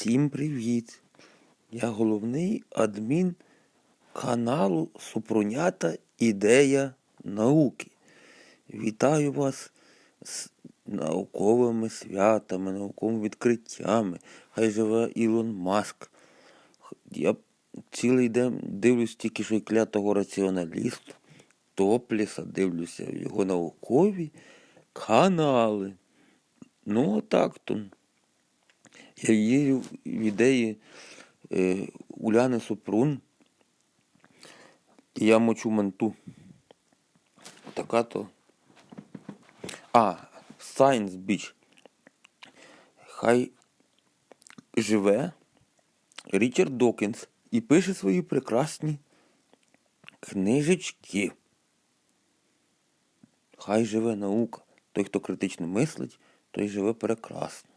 Всім привіт! Я головний адмін каналу Супрунята Ідея науки. Вітаю вас з науковими святами, науковими відкриттями. Хай живе Ілон Маск. Я цілий день дивлюсь тільки що й клятого раціоналісту, Топліса, дивлюся його наукові канали. Ну, отак то. Вірю в ідеї е, Уляни Супрун. Я мочу манту. Така то. А, Science Beach. Хай живе Річард Докінс і пише свої прекрасні книжечки. Хай живе наука. Той, хто критично мислить, той живе прекрасно.